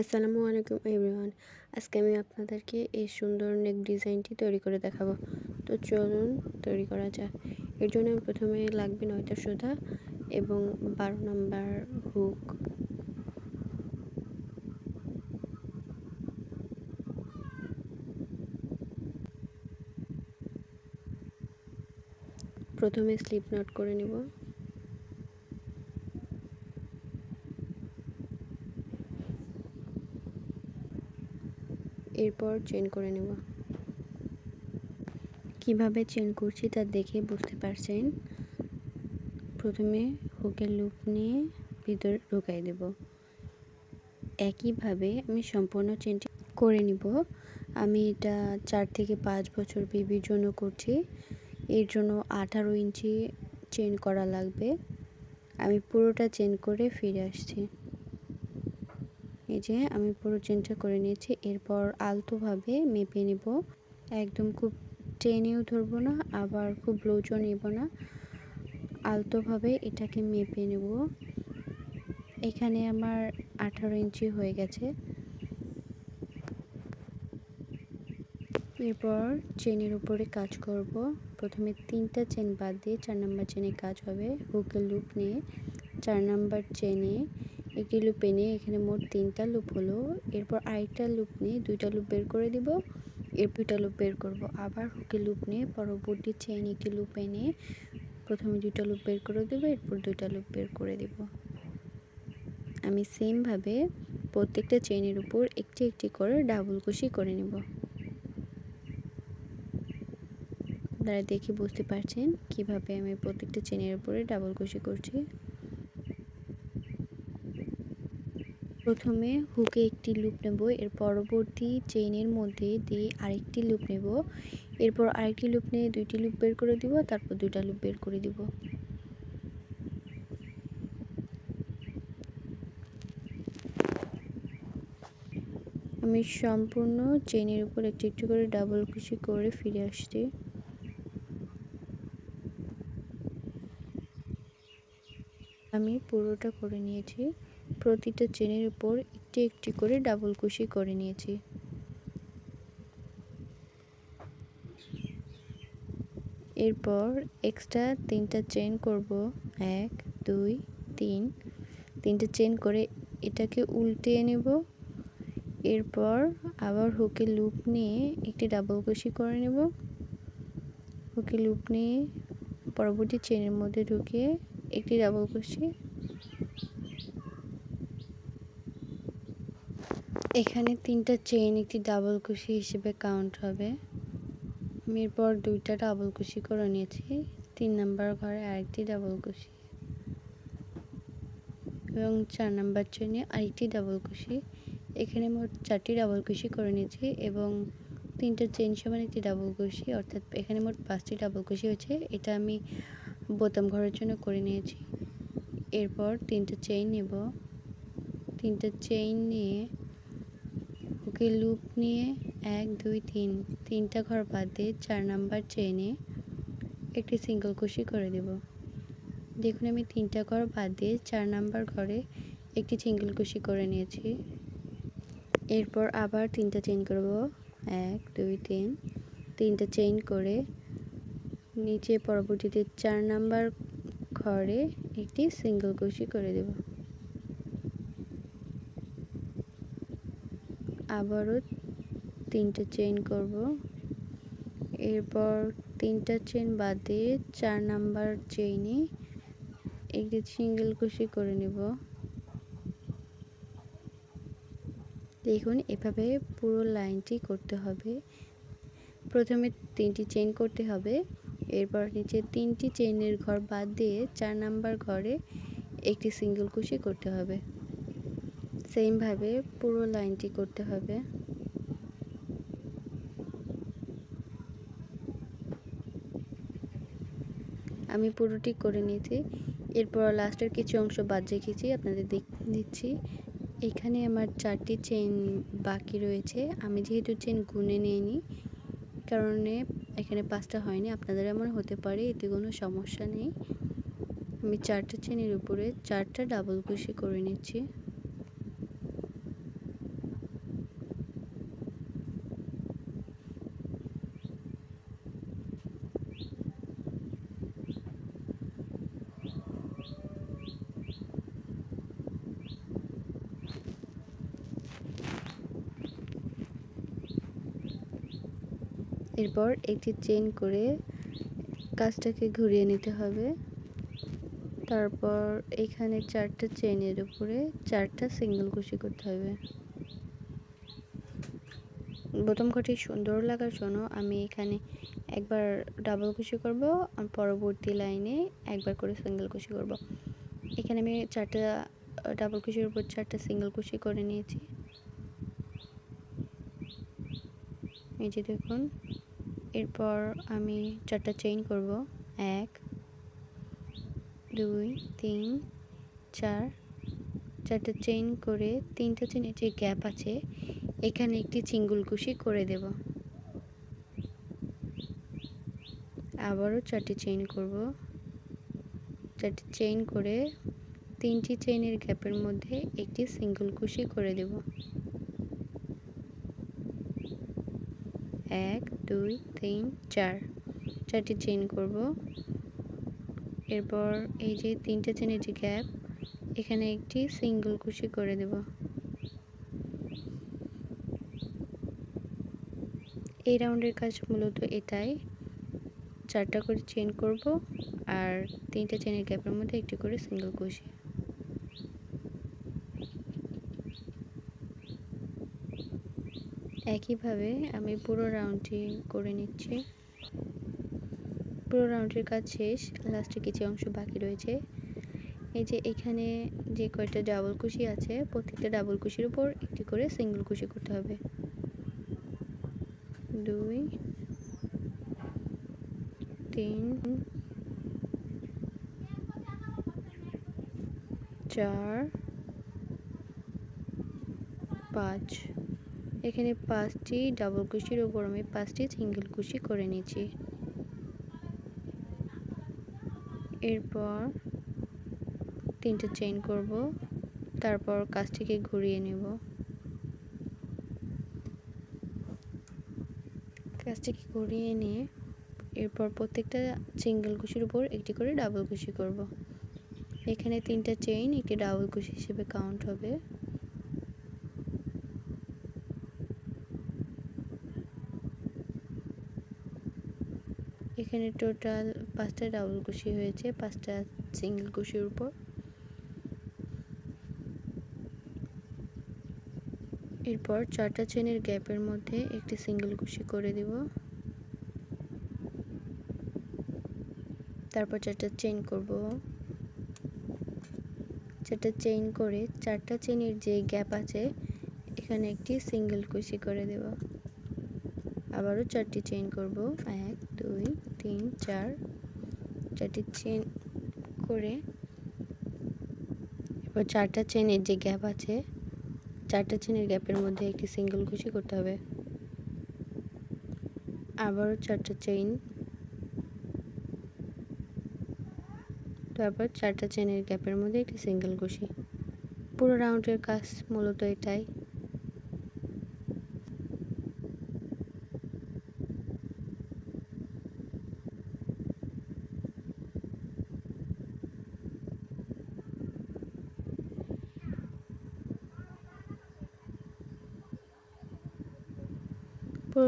আসসালামু আলাইকুম এভরিওয়ান। আজকে আমি আপনাদেরকে এই সুন্দর নেক ডিজাইনটি তৈরি করে দেখাবো। তো চলুন তৈরি করা যাক। এর জন্য প্রথমে লাগবে নয়টা সুতা এবং বারো নম্বর হুক প্রথমে স্লিপ নট করে নিব। এরপর চেন করে নেব। কীভাবে চেন করছি তা দেখে বুঝতে পারছেন? প্রথমে হুকের লুপ নিয়ে ভিতরে ঢুকাই দেব। একইভাবে আমি সম্পূর্ণ চেনটি করে নিব। আমি এটা চার থেকে পাঁচ বছর বেবির জন্য করছি। এর জন্য আঠারো ইঞ্চি চেন করা লাগবে। আমি পুরোটা চেন করে ফিরে আসছি। এই যে আমি পুরো চেনটা করে নিয়েছি। এরপর আলতোভাবে মেপে নেব। একদম খুব টেনেও ধরবো না, আবার খুব লোচও নেব না। আলতোভাবে এটাকে মেপে নেব। এখানে আমার আঠারো ইঞ্চি হয়ে গেছে। এরপর চেনের উপরে কাজ করব। প্রথমে তিনটা চেন বাদ দিয়ে চার নাম্বার চেনে কাজ হবে। হুকের লুপ নিয়ে চার নাম্বার চেনে একটি লুপ নিয়ে এখানে মোট তিনটা লুপ হলো। এরপর আরেকটা লুপ নিয়ে দুইটা লুপ বের করে দিব। এর দুইটা লুপ বের করব। আবার হুকে লুপ নিয়ে পরবর্তী চেইন একটি লুপ এনে প্রথমে দুইটা লুপ বের করে দেবো, এরপর দুইটা লুপ বের করে দেব। আমি সেমভাবে প্রত্যেকটা চেইনের উপর একটি একটি করে ডাবল কুশি করে নেব। আপনারা দেখে বুঝতে পারছেন কীভাবে আমি প্রত্যেকটা চেনের উপরে ডাবল কুশি করছি। প্রথমে হুকে একটি লুপ নেব, এর পরবর্তী চেইনের মধ্যে দিয়ে আরেকটি লুপ নেব। এরপর আরেকটি লুপ নিয়ে দুইটি লুপ বের করে দিব, তারপর দুইটা লুপ বের করে দিব। আমি সম্পূর্ণ চেইনের উপর একটু একটু করে ডাবল কুশি করে ফিরে আসছি। আমি পুরোটা করে নিয়েছি। প্রতিটা চেনের উপর একটি একটি করে ডাবল কুশি করে নিয়েছি। এরপর এক্সট্রা তিনটা চেন করব। এক, দুই, তিন। তিনটা চেন করে এটাকে উল্টে নেব। এরপর আবার হুকে লুপ নিয়ে একটি ডাবল কুশি করে নেব। হুকে লুপ নিয়ে পরবর্তী চেনের মধ্যে ঢুকিয়ে একটি ডাবল কুশি এখানে তিনটা চেইন একটি ডাবল কুশি হিসেবে কাউন্ট হবে। আমি এরপর দুইটা ডাবল কুশি করে নিয়েছি। তিন নাম্বার ঘরে আরেকটি ডাবল কুশি এবং চার নাম্বার চেনে আরেকটি ডাবল কুশি এখানে মোট চারটি ডাবল কুশি করে নিয়েছি এবং তিনটা চেন সমান একটি ডাবল কুশি অর্থাৎ এখানে মোট পাঁচটি ডাবল কুশি হয়েছে। এটা আমি বোতাম ঘরের জন্য করে নিয়েছি। এরপর তিনটা চেইন নেব। তিনটা চেইন নিয়ে ওকে লুপ নিয়ে এক, দুই, তিন, তিনটা ঘর বাদ দিয়ে চার নাম্বার চেইনে একটি সিঙ্গল কুশি করে দেব। দেখুন আমি তিনটা ঘর বাদ দিয়ে চার নাম্বার ঘরে একটি সিঙ্গল কুশি করে নিয়েছি। এরপর আবার তিনটা চেইন করব। এক, দুই, তিন, তিনটা চেইন করে নিচে পরবর্তীতে চার নাম্বার ঘরে একটি সিঙ্গল কুশি করে দেব। আবারও তিনটা চেইন করব। এরপর তিনটা চেন বাদ দিয়ে চার নাম্বার চেইনে একটি সিঙ্গেল কুশি করে নেব। দেখুন, এভাবে পুরো লাইনটি করতে হবে। প্রথমে তিনটি চেইন করতে হবে। এরপর নিচে তিনটি চেইনের ঘর বাদ দিয়ে চার নাম্বার ঘরে একটি সিঙ্গেল কুশি করতে হবে। সেমভাবে পুরো লাইনটি করতে হবে। আমি পুরোটি করে নিয়েছি। এরপর লাস্টের কিছু অংশ বাদ রেখেছি, আপনাদের দিচ্ছি। এখানে আমার চারটি চেন বাকি রয়েছে। আমি যেহেতু চেন গুনে নিইনি, কারণে এখানে পাঁচটা হয়নি। আপনাদের এমন হতে পারে, এতে কোনো সমস্যা নেই। আমি চারটা চেনের উপরে চারটা ডাবল কুশি করে নিচ্ছি। এরপর একটি চেন করে কাজটাকে ঘুরিয়ে নিতে হবে। তারপর এখানে চারটা চেনের উপরে চারটা সিঙ্গেল কুশি করতে হবে। প্রথম ঘটি সুন্দর লাগার জন্য আমি এখানে একবার ডাবল কুশি করব, আর পরবর্তী লাইনে একবার করে সিঙ্গেল কুশি করব। এখানে আমি চারটা, ডাবল কুশির উপর চারটা সিঙ্গেল কুশি করে নিয়েছি। এই যে দেখুন। এরপর আমি চারটা চেইন করব। এক, দুই, তিন, চার। চারটা চেইন করে তিনটা চেনের যে গ্যাপ আছে, এখানে একটি চিঙ্গুল কুশি করে দেব। আবারও চারটি চেইন করব। চারটি চেইন করে তিনটি চেইনের গ্যাপের মধ্যে একটি সিঙ্গল কুশি করে দেব। এক দুই, তিন, চার। চারটি চেইন করব। এরপর এই যে তিনটে চেনের যে গ্যাপ এখানে একটি সিঙ্গল কুশি করে দেব। এই রাউন্ডের কাজ মূলত এটাই। চারটা করে চেন করব আর তিনটে চেনের গ্যাপের মধ্যে একটি করে সিঙ্গল কুশি একইভাবে আমি পুরো রাউন্ডটি করে নিচ্ছি। পুরো রাউন্ডের কাজ শেষ লাস্টে কিছু অংশ বাকি রয়েছে। এই যে এখানে যে কয়টা ডাবল কুশি আছে, প্রত্যেকটা ডাবল কুশির উপর একটি করে সিঙ্গেল কুশি করতে হবে। দুই, তিন, চার, পাঁচ এখানে পাঁচটি ডাবল কুশির উপর আমি পাঁচটি সিঙ্গেল কুশি করে নিয়েছি এরপর তিনটে চেইন করব, তারপর কাজটিকে ঘুরিয়ে নেব। কাজটিকে ঘুরিয়ে নিয়ে এরপর প্রত্যেকটা সিঙ্গেল কুশির উপর একটি করে ডাবল কুশি করব। এখানে তিনটা চেইন একটি ডাবল কুশি হিসেবে কাউন্ট হবে। এখানে টোটাল পাঁচটা ডাবল কুশি হয়েছে, পাঁচটা সিঙ্গেল কুশির উপর। এরপর চারটা চেনের গ্যাপের মধ্যে একটি সিঙ্গেল কুশি করে দেব। তারপর চারটা চেন করব। চারটা চেইন করে চারটা চেনের যে গ্যাপ আছে, এখানে একটি সিঙ্গেল কুশি করে দেব। আবারও চারটি চেইন করব, এক দুই, তিন, চার। চারটি চেন করে এবার চারটা চেনের যে গ্যাপ আছে, চারটা চেনের গ্যাপের মধ্যে একটি সিঙ্গেল কুশি করতে হবে। আবারও চারটা চেইন। তারপর চারটা চেনের গ্যাপের মধ্যে একটি সিঙ্গেল কুশি। পুরো রাউন্ডের কাজ মূলত এটাই।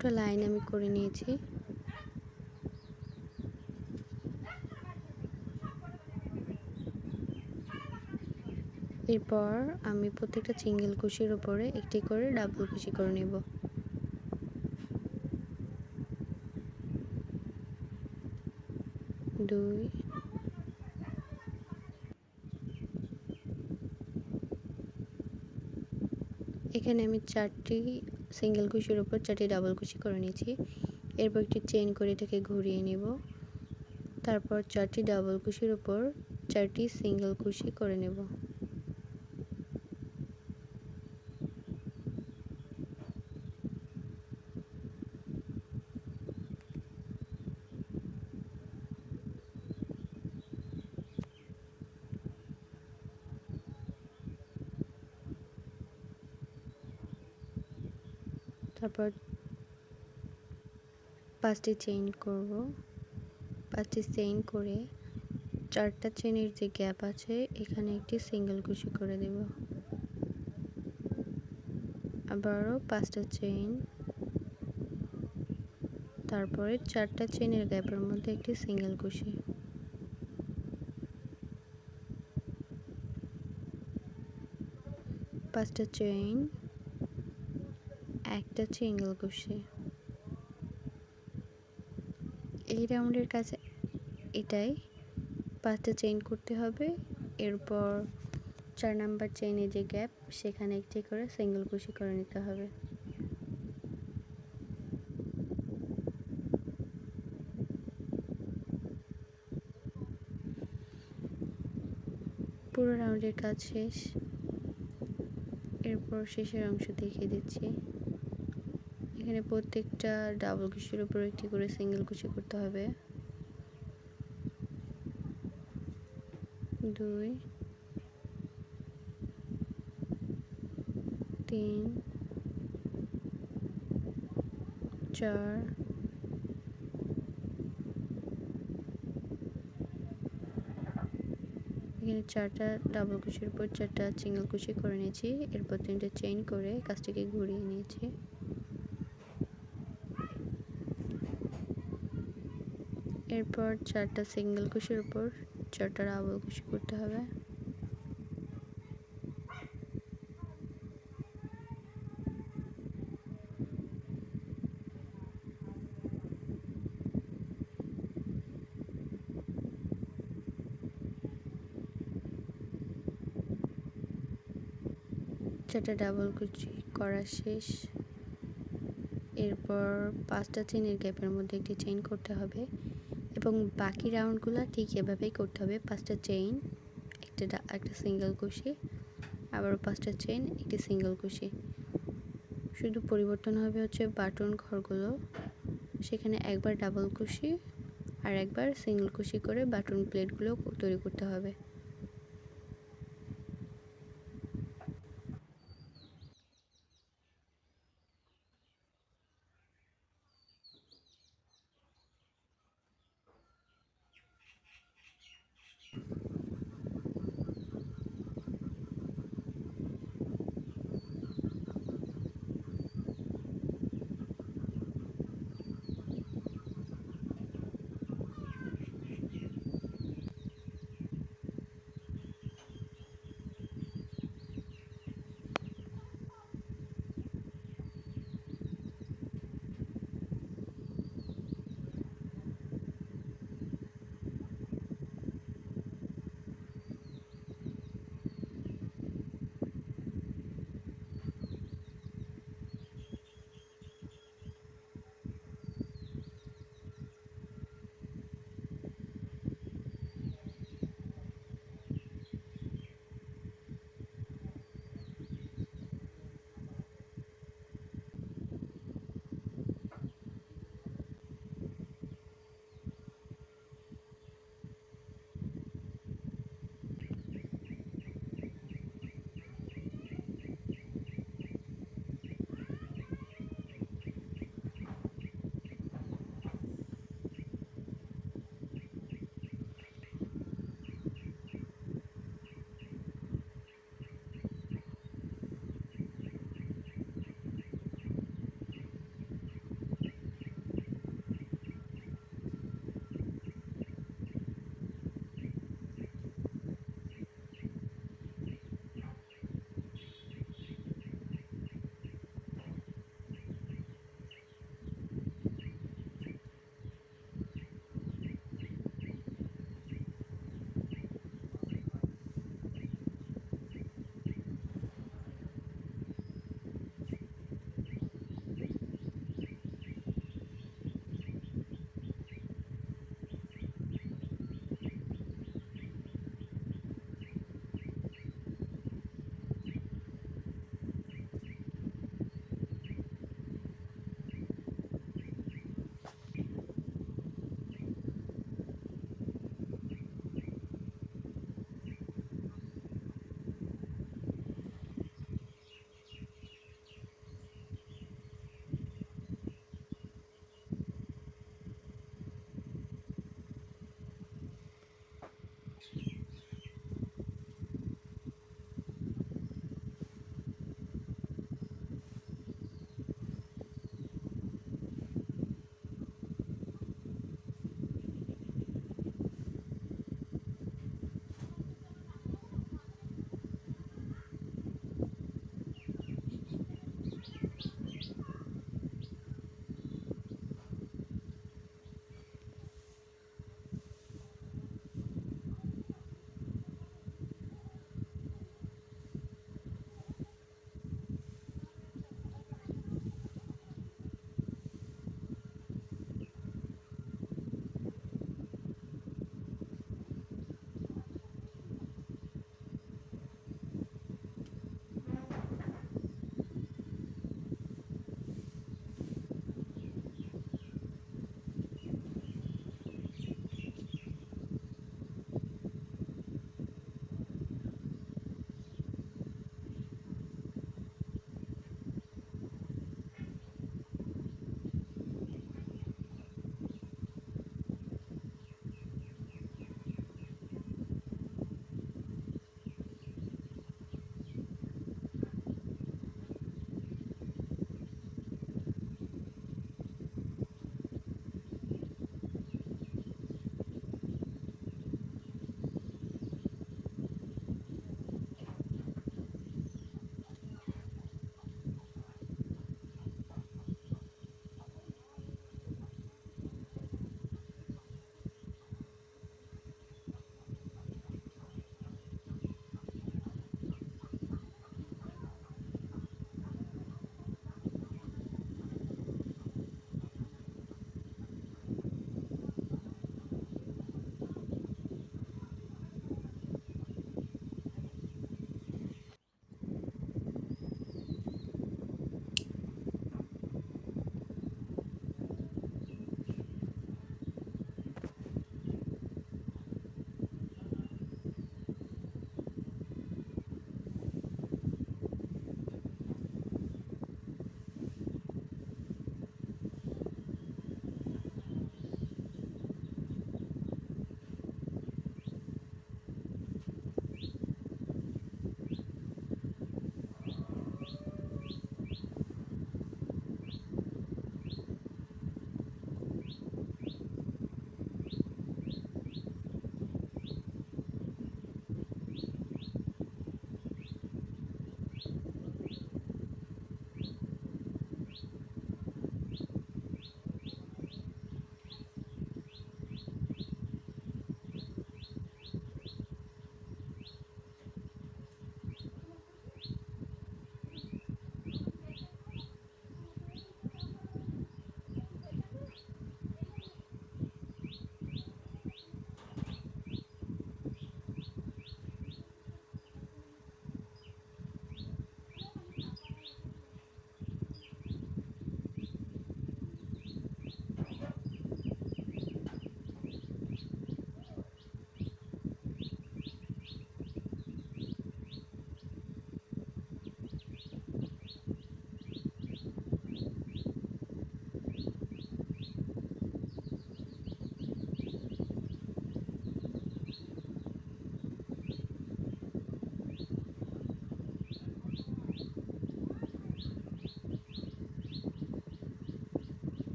পুরোটা লাইন আমি করে নিয়েছি। এরপর আমি প্রত্যেকটা সিঙ্গেল কুশির উপরে একটি করে ডাবল কুশি করে নেব। দুই। এখানে আমি চারটি সিঙ্গেল কুশির উপর চারটি ডাবল কুশি করে নিয়েছি। এরপর একটি চেইন করে এটাকে ঘুরিয়ে নেব। তারপর চারটি ডাবল কুশির উপর চারটি সিঙ্গেল কুশি করে নেব। তারপর পাঁচটি চেইন করব। পাঁচটি চেইন করে চারটা চেনের যে গ্যাপ আছে, এখানে একটি সিঙ্গেল কুশি করে দেব। আবারও পাঁচটা চেইন তারপরে চারটা চেনের গ্যাপের মধ্যে একটি সিঙ্গেল কুশি পাঁচটা চেইন একটা সিঙ্গেল কুশি এই রাউন্ডের কাছে এটাই। পাঁচটা চেইন করতে হবে। এরপর চার নাম্বার চেইনে যে গ্যাপ, সেখানে একটি করে সিঙ্গেল কুশি করে নিতে হবে। পুরো রাউন্ডের কাজ শেষ। এরপর শেষের অংশ দেখিয়ে দিচ্ছি। এখানে প্রত্যেকটা ডাবল কুশির উপর একটি করে সিঙ্গেল কুশি করতে হবে। দুই, তিন, চার, এখানে চারটা ডাবল কুশির উপর চারটা সিঙ্গেল কুশি করে নিয়েছি। এরপর তিনটা চেইন করে কাজটিকে ঘুরিয়ে নিয়েছি। এরপর চারটা সিঙ্গেল কুশির উপর, চারটা ডাবল কুশি করতে হবে। চারটা ডাবল কুচি করা শেষ। এরপর পাঁচটা চেনের গ্যাপের মধ্যে একটি চেইন করতে হবে। এবং বাকি রাউন্ডগুলো ঠিক এভাবেই করতে হবে। পাঁচটা চেইন একটা একটা সিঙ্গেল কুশি আবারও পাঁচটা চেইন একটি সিঙ্গেল কুশি শুধু পরিবর্তন হবে হচ্ছে বাটন ঘরগুলো। সেখানে একবার ডাবল কুশি আর একবার সিঙ্গেল কুশি করে বাটন প্লেটগুলো তৈরি করতে হবে।